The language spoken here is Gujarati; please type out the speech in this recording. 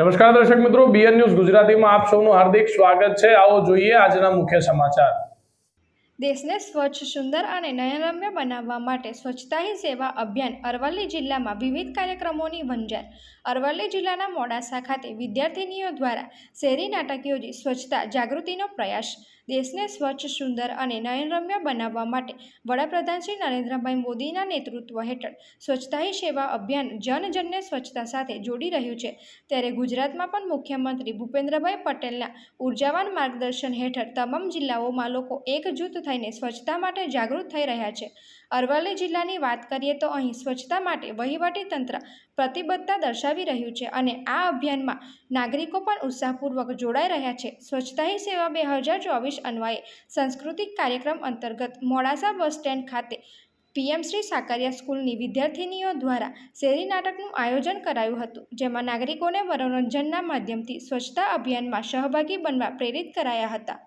નમસ્કાર દર્શક મિત્રો બીએન ન્યૂઝ ગુજરાતીમાં આપ સૌનું હાર્દિક સ્વાગત છે. આવો જોઈએ આજના મુખ્ય સમાચાર. દેશને સ્વચ્છ, સુંદર અને નયનરમ્ય બનાવવા માટે સ્વચ્છતા હી સેવા અભિયાન અરવલ્લી જિલ્લામાં વિવિધ કાર્યક્રમોની વંજાર અરવલ્લી જિલ્લાના મોડાસા ખાતે વિદ્યાર્થિનીઓ દ્વારા શેરી નાટક યોજી સ્વચ્છતા જાગૃતિનો પ્રયાસ. દેશને સ્વચ્છ, સુંદર અને નયનરમ્ય બનાવવા માટે વડાપ્રધાન શ્રી નરેન્દ્રભાઈ મોદીના નેતૃત્વ હેઠળ સ્વચ્છતા સેવા અભિયાન જનજનને સ્વચ્છતા સાથે જોડી રહ્યું છે. ત્યારે ગુજરાતમાં પણ મુખ્યમંત્રી ભૂપેન્દ્રભાઈ પટેલના ઉર્જાવાન માર્ગદર્શન હેઠળ તમામ જિલ્લાઓમાં લોકો એકજૂથ થઈને સ્વચ્છતા માટે જાગૃત થઈ રહ્યા છે. અરવલ્લી જિલ્લાની વાત કરીએ તો અહીં સ્વચ્છતા માટે વહીવટી તંત્ર પ્રતિબદ્ધતા દર્શાવી રહ્યું છે અને આ અભિયાનમાં નાગરિકો પણ ઉત્સાહપૂર્વક જોડાઈ રહ્યા છે. સ્વચ્છતા સેવા બે હજાર ચોવીસ અન્વયે સાંસ્કૃતિક કાર્યક્રમ અંતર્ગત મોડાસા બસ સ્ટેન્ડ ખાતે પીએમ શ્રી સાકરિયા સ્કૂલની વિદ્યાર્થિનીઓ દ્વારા શેરી નાટકનું આયોજન કરાયું હતું, જેમાં નાગરિકોને મનોરંજનના માધ્યમથી સ્વચ્છતા અભિયાનમાં સહભાગી બનવા પ્રેરિત કરાયા હતા.